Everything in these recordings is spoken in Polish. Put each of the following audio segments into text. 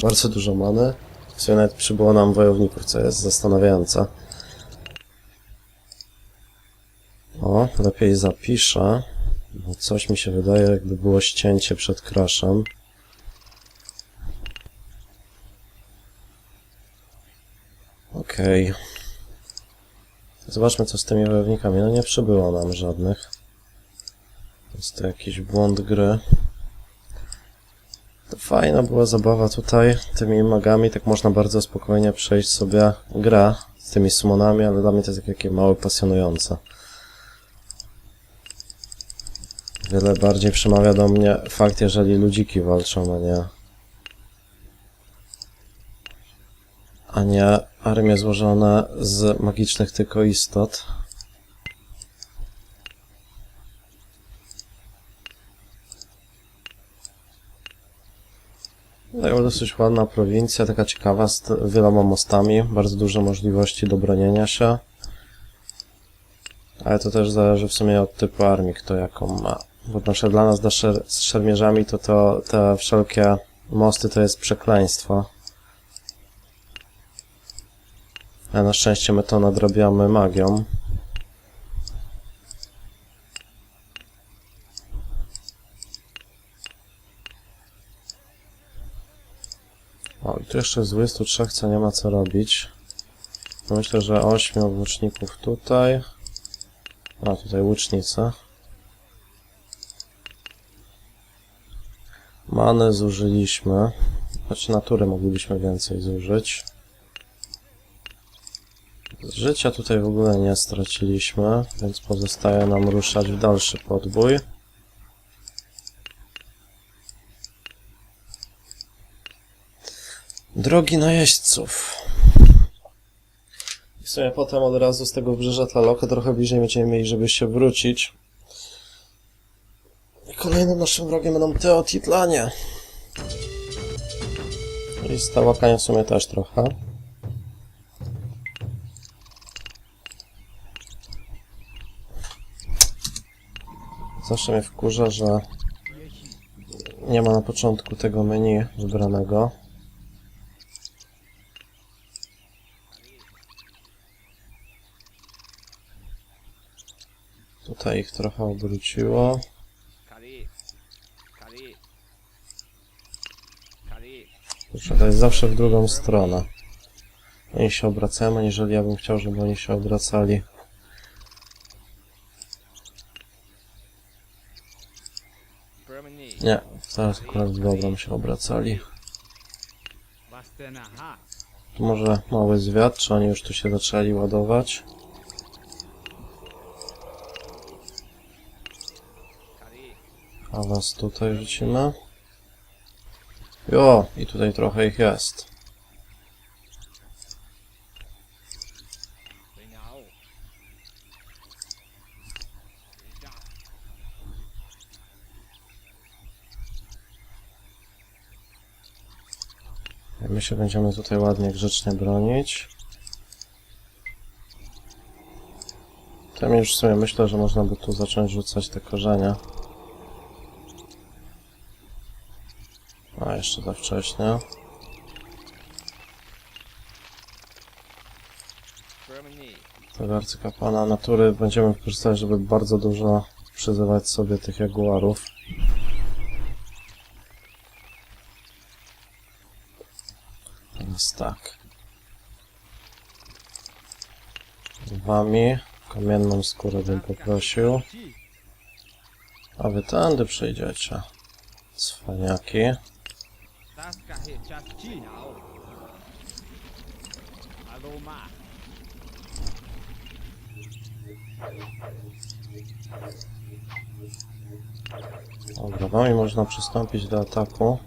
Bardzo dużo many. W sumie nawet przybyło nam wojowników, co jest zastanawiające. O, lepiej zapiszę. Bo coś mi się wydaje, jakby było ścięcie przed crashem. Okej. Zobaczmy, co z tymi wojownikami. No nie przybyło nam żadnych. Jest to jakiś błąd gry. Fajna była zabawa tutaj tymi magami, tak można bardzo spokojnie przejść sobie grę z tymi summonami, ale dla mnie to jest takie mało pasjonujące. Wiele bardziej przemawia do mnie fakt, jeżeli ludziki walczą, a nie a nie armie złożone z magicznych tylko istot. Taka dosyć ładna prowincja, taka ciekawa, z wieloma mostami, bardzo dużo możliwości do bronienia się. Ale to też zależy w sumie od typu armii, kto jaką ma. Bo na przykład dla nas dla szer z szermierzami to, to te wszelkie mosty to jest przekleństwo. Ale na szczęście my to nadrabiamy magią. O, i tu jeszcze z 23, co nie ma co robić. Myślę, że 8 łuczników tutaj. A, tutaj łucznice. Many zużyliśmy. Choć natury moglibyśmy więcej zużyć. Życia tutaj w ogóle nie straciliśmy, więc pozostaje nam ruszać w dalszy podbój. Drogi najeźdźców. I w sumie potem od razu z tego wybrzeża Tlaloka trochę bliżej będziemy mieli, żeby się wrócić. I kolejnym naszym wrogiem będą Teotitlanie. I z Tałakania w sumie też trochę. Zawsze mnie wkurza, że nie ma na początku tego menu wybranego. Tutaj ich trochę obróciło. Kurczę, to jest zawsze w drugą stronę. Oni się obracają, aniżeli ja bym chciał, żeby oni się obracali. Nie, teraz akurat w dobrą się obracali. Tu może mały zwiat, czy oni już tu się zaczęli ładować? A was tutaj rzucimy. Jo, i tutaj trochę ich jest. My się będziemy tutaj ładnie, grzecznie bronić. Tam już w sumie myślę, że można by tu zacząć rzucać te korzenie. A, jeszcze za wcześnie. Tego arcykapłana natury będziemy wykorzystać, żeby bardzo dużo przyzywać sobie tych jaguarów. Teraz tak. Wami kamienną skórę bym poprosił. A wy tędy przyjdziecie. Cwaniaki. He chachinao. Aloma. Dobra, wami można przystąpić do ataku.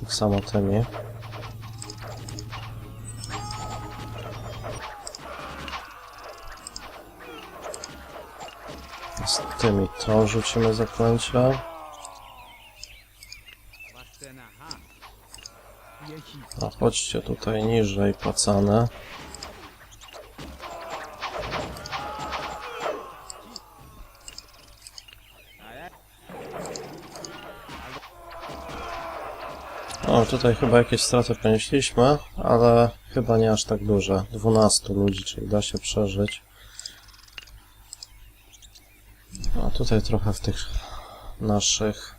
Tak samo tymi. Z tymi to rzucimy zaklęcia. A chodźcie tutaj niżej płacane. O, tutaj chyba jakieś straty ponieśliśmy, ale chyba nie aż tak duże. 12 ludzi, czyli da się przeżyć. A tutaj trochę w tych naszych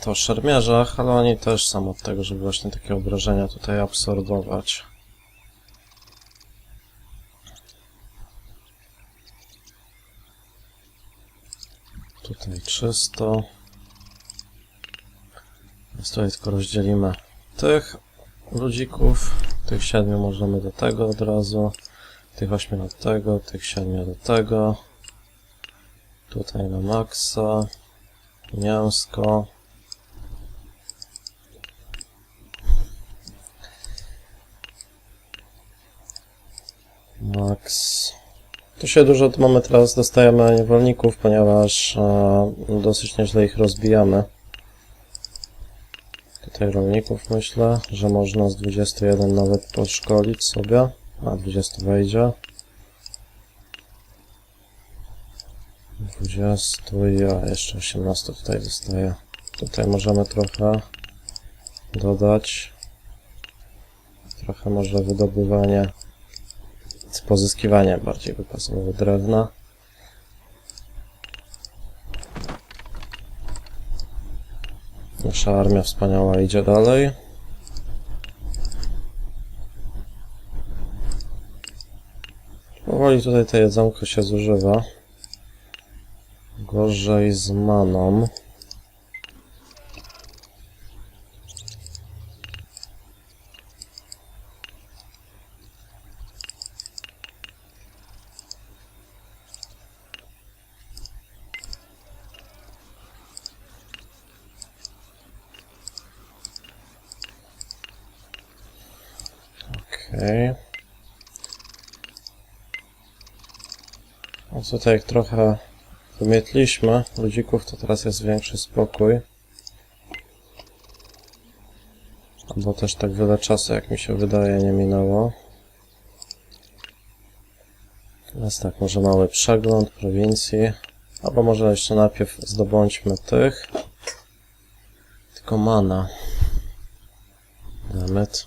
to szermierzach, ale oni też są od tego, żeby właśnie takie obrażenia tutaj absorbować. Tutaj czysto. Więc tutaj tylko rozdzielimy tych ludzików. Tych siedmiu możemy do tego od razu. Tych ośmiu do tego, tych siedmiu do tego. Tutaj na maksa. Mięsko. Się dużo mamy teraz, dostajemy niewolników, ponieważ e, dosyć nieźle ich rozbijamy. Tutaj rolników myślę, że można z 21 nawet podszkolić sobie, a 20 wejdzie. 20 i a jeszcze 18 tutaj zostaje. Tutaj możemy trochę dodać. Trochę może wydobywanie z pozyskiwania bardziej by pasowało drewna. Nasza armia wspaniała idzie dalej. Powoli tutaj to jedzonko się zużywa. Gorzej z maną. Okej. No tutaj jak trochę wymietliśmy ludzików, to teraz jest większy spokój. Albo też tak wiele czasu, jak mi się wydaje, nie minęło. Teraz tak, może mały przegląd prowincji. Albo może jeszcze najpierw zdobądźmy tych. Tylko mana. Dammit.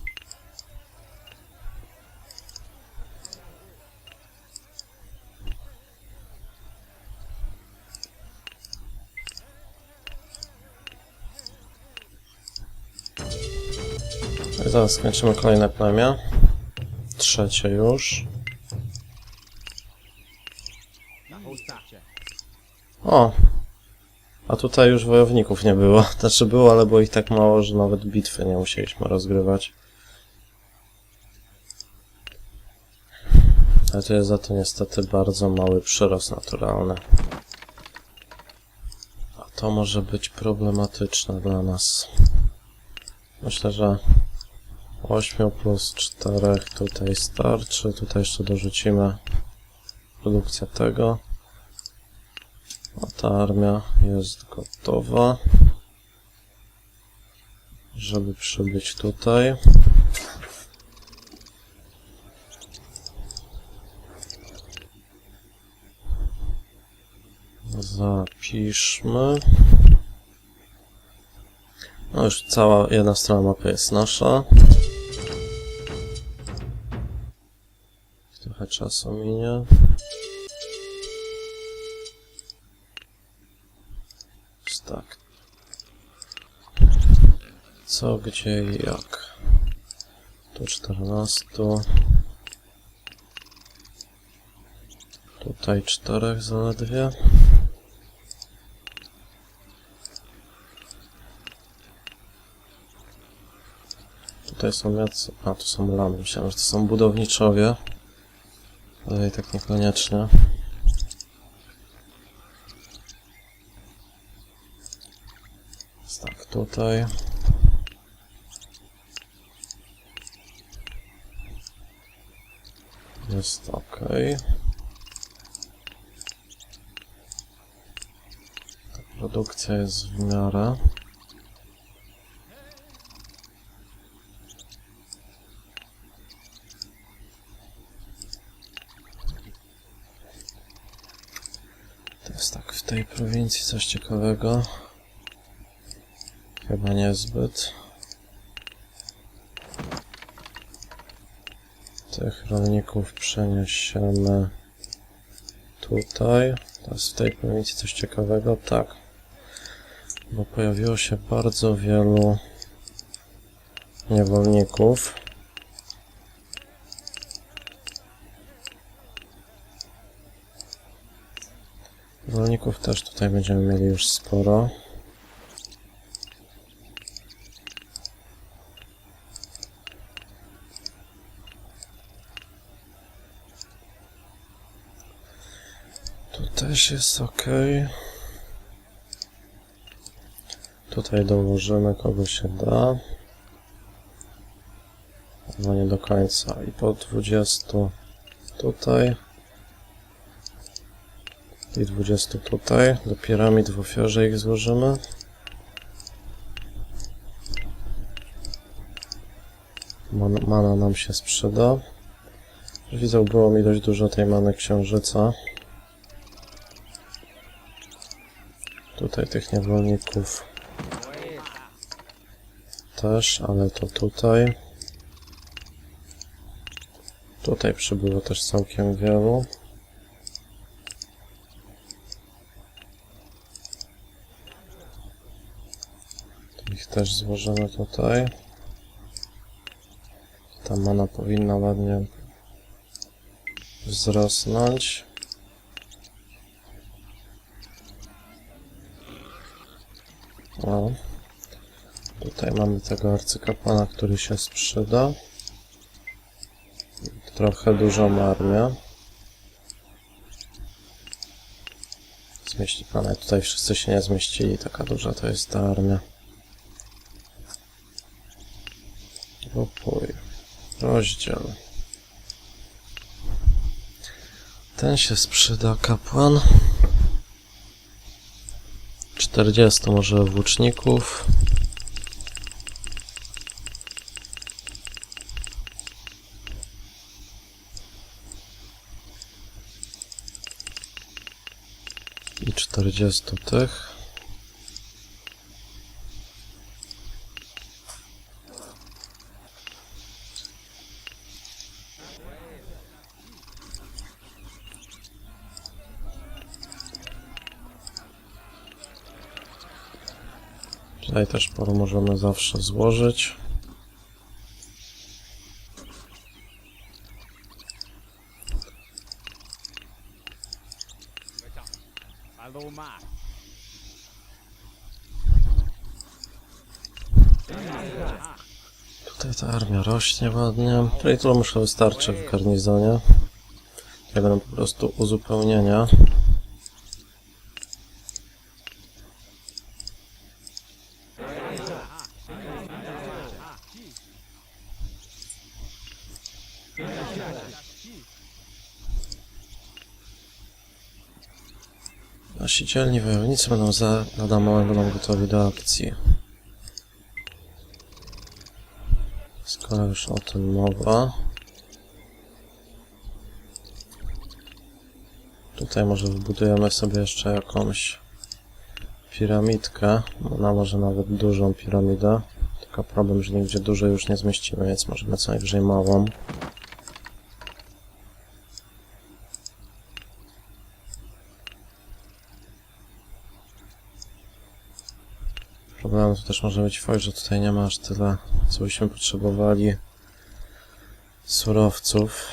I zaraz skończymy kolejne plemię. Trzecie już. O! A tutaj już wojowników nie było. Znaczy było, ale było ich tak mało, że nawet bitwy nie musieliśmy rozgrywać. Ale to jest za to niestety bardzo mały przyrost naturalny. A to może być problematyczne dla nas. Myślę, że 8 plus 4 tutaj starczy. Tutaj jeszcze dorzucimy produkcję tego. A ta armia jest gotowa, żeby przybyć tutaj. Zapiszmy. No już cała jedna strona mapy jest nasza. Trochę czasu minie. Tak. Co, gdzie i jak. Tu 14. Tutaj czterech zaledwie. Tutaj są jacy... A, tu są lamy. Myślałem, że to są budowniczowie. Ale i tak niekoniecznie. Jest tak, tutaj. Jest ok. Produkcja jest w miarę. To jest tak w tej prowincji coś ciekawego? Chyba niezbyt. Tych rolników przeniesiemy tutaj. Teraz w tej prowincji coś ciekawego? Tak. Bo pojawiło się bardzo wielu niewolników. Rolników też tutaj będziemy mieli już sporo. Tu też jest ok. Tutaj dołożymy kogo się da. No nie do końca. I po 20 tutaj. I 20 tutaj. Do piramid w ofiarze ich złożymy. Man, mana nam się sprzyda. Widzę, było mi dość dużo tej many księżyca. Tutaj tych niewolników też, ale to tutaj. Tutaj przybyło też całkiem wielu. Też złożymy tutaj. Ta mana powinna ładnie wzrosnąć. O. Tutaj mamy tego arcykapłana, który się sprzyda. Trochę dużą armię. Zmieści pana. Tutaj wszyscy się nie zmieścili. Taka duża to jest ta armia. Rozdziel. Ten się sprzyda, kapłan. 40 może włóczników. I 40 tych. Tutaj też poro możemy zawsze złożyć. Tutaj ta armia rośnie ładnie. Czyli to muszę wystarczy w garnizonie. Ja będą po prostu uzupełnienia. Nasi dzielni wojownicy będą za lada moment będą gotowi do akcji. Skoro już o tym mowa. Tutaj może wybudujemy sobie jeszcze jakąś piramidkę. Ona może nawet dużą piramidę. Tylko problem, że nigdzie dużo już nie zmieścimy, więc możemy co najwyżej małą. Problemem to też może być fakt, że tutaj nie ma aż tyle, co byśmy potrzebowali surowców.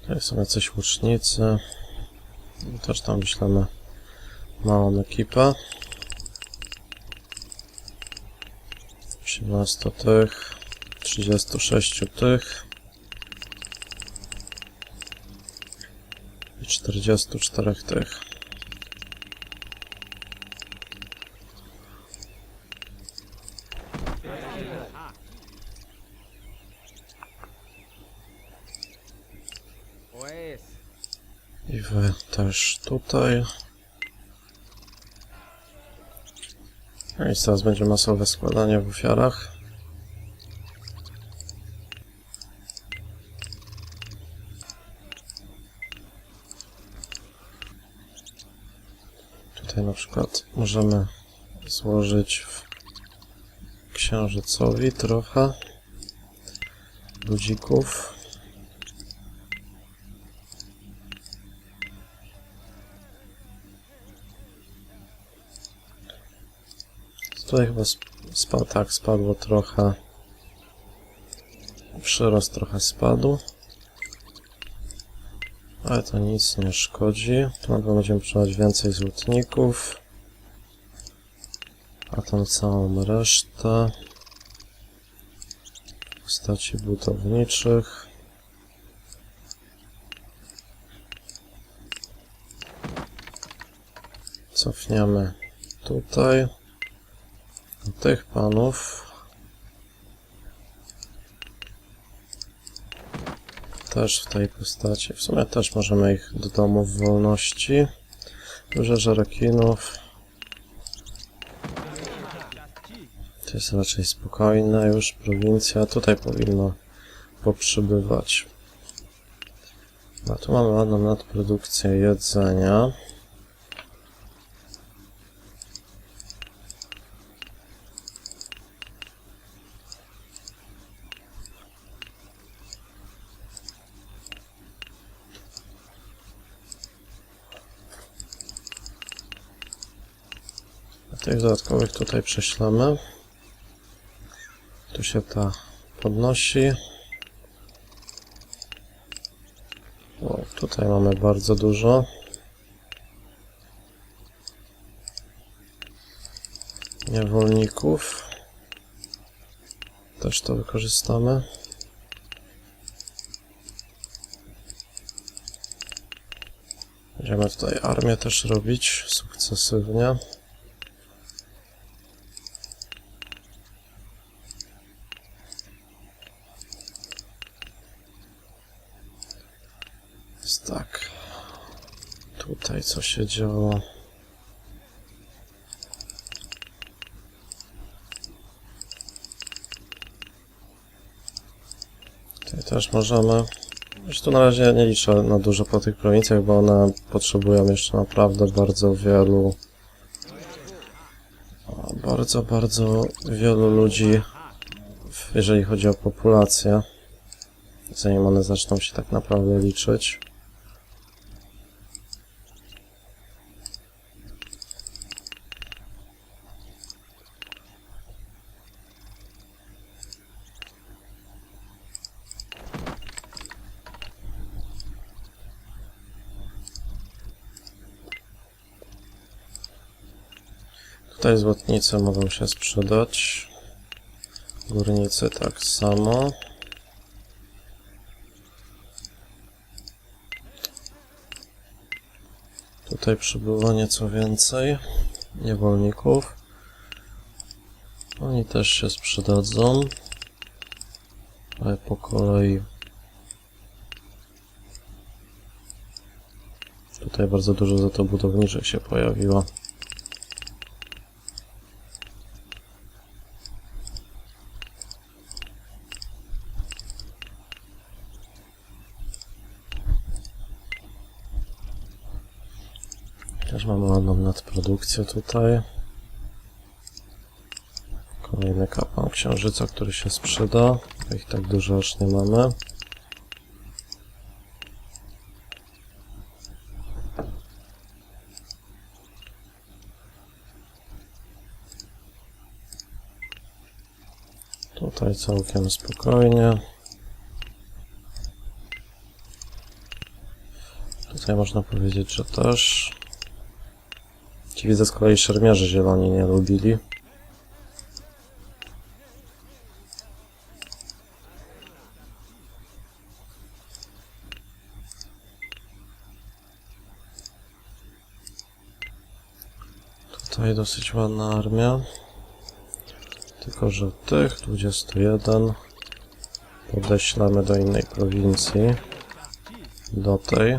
Tutaj są jacyś łucznicy. I Też tam wyślemy małą ekipę. 18 tych, 36 tych. 44 tych. I wy też tutaj. No i teraz będzie masowe składanie w ofiarach. Tutaj na przykład możemy złożyć w księżycowi trochę ludzików. Tutaj chyba sp spa tak, spadło trochę. Przyrost trochę spadł. Ale to nic nie szkodzi. Tu będziemy potrzebować więcej złotników. A tą całą resztę w postaci budowniczych. Cofniemy tutaj tych panów. Też w tej postaci. W sumie też możemy ich do domu w wolności. Wybrzeże rekinów. To jest raczej spokojne już, prowincja. Tutaj powinno poprzybywać. A tu mamy ładną nadprodukcję jedzenia. Tych dodatkowych tutaj prześlemy. Tu się ta podnosi. O, tutaj mamy bardzo dużo. Niewolników. Też to wykorzystamy. Będziemy tutaj armię też robić sukcesywnie. Tak. Tutaj co się działo? Tutaj też możemy. Już tu na razie nie liczę na dużo po tych prowincjach, bo one potrzebują jeszcze naprawdę bardzo wielu. Bardzo, bardzo wielu ludzi, jeżeli chodzi o populację zanim one zaczną się tak naprawdę liczyć. Tutaj złotnicy mogą się sprzedać. Górnicy tak samo. Tutaj przybyło nieco więcej niewolników. Oni też się sprzedadzą. Ale po kolei. Tutaj bardzo dużo za to budowniczych się pojawiło. Też mamy ładną nadprodukcję tutaj. Kolejny kapłan księżyca, który się sprzeda. Ich tak dużo już nie mamy. Tutaj całkiem spokojnie. Tutaj można powiedzieć, że też. Ci widzę z kolei szermierzy zieloni nie lubili. Tutaj dosyć ładna armia. Tylko, że tych 21 podeślamy do innej prowincji. Do tej.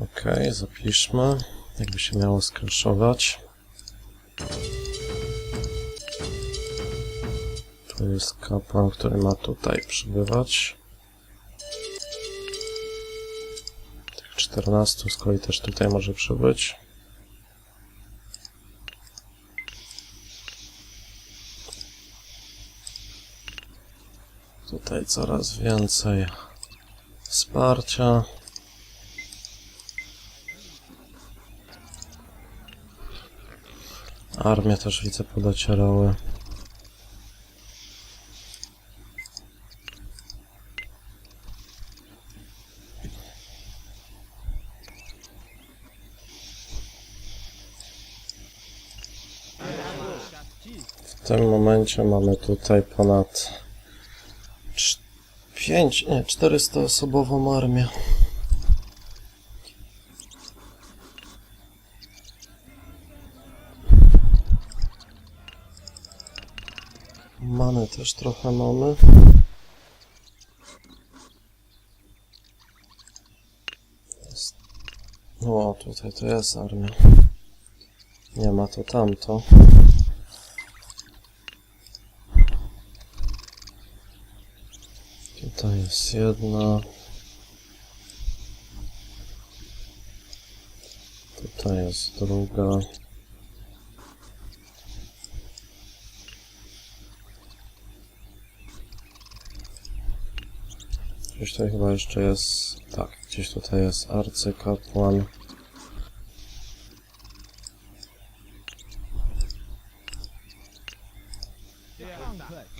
Okej, zapiszmy. Jakby się miało skraszować. Tu jest kapłan, który ma tutaj przybywać. Tych 14 z kolei też tutaj może przybyć. Tutaj coraz więcej wsparcia. Armie też widzę podocierały. W tym momencie mamy tutaj ponad 5, nie, 400 osobową armię. Też trochę mamy. Jest- O, tutaj to jest armia. Nie ma to tamto. Tutaj jest jedna. Tutaj jest druga. Gdzieś tutaj chyba jeszcze jest. Tak, gdzieś tutaj jest arcykapłan.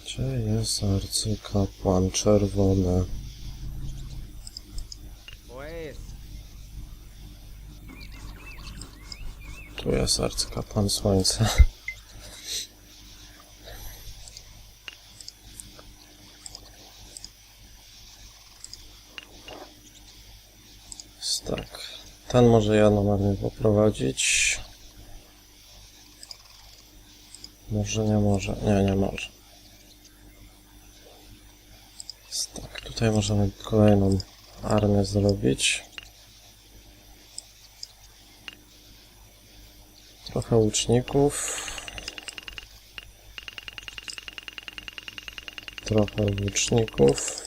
Gdzie jest arcykapłan czerwony? Tu jest arcykapłan słońca. Jest Tak. Ten może jedną armię poprowadzić. Może, nie może. Nie, nie może. Jest Tak, tutaj możemy kolejną armię zrobić. Trochę łuczników. Trochę łuczników.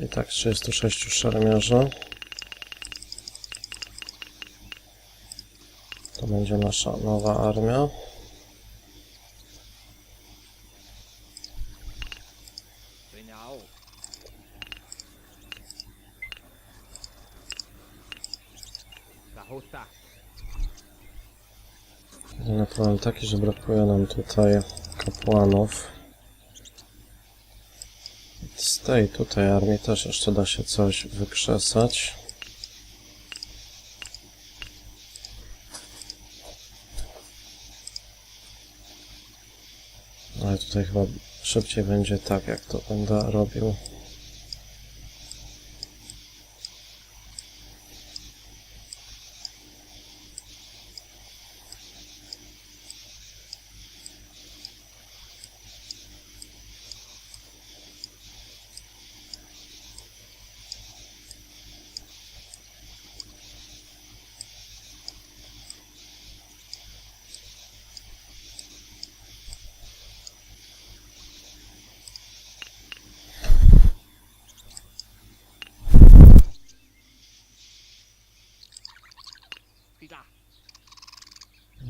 I tak 36 szermierzy. To będzie nasza nowa armia. problem taki, że brakuje nam tutaj kapłanów. Tej tutaj armii też jeszcze da się coś wykrzesać. Ale tutaj chyba szybciej będzie tak, jak to będę robił.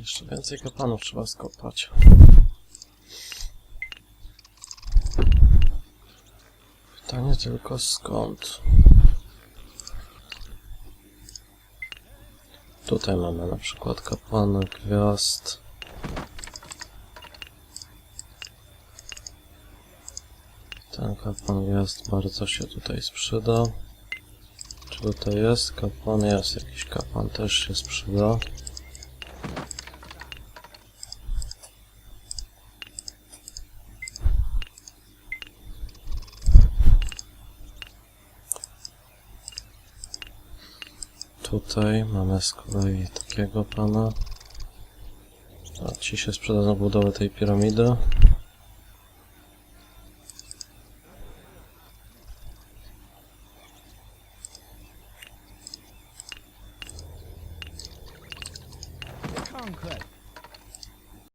Jeszcze więcej kapłanów trzeba skopać. Pytanie tylko skąd? Tutaj mamy na przykład kapłana gwiazd. Ten kapłan gwiazd bardzo się tutaj sprzyda. Czy tutaj jest kapłan? Jest jakiś kapłan, też się sprzyda. Tutaj mamy z kolei takiego pana. A ci się sprzeda budowę tej piramidy.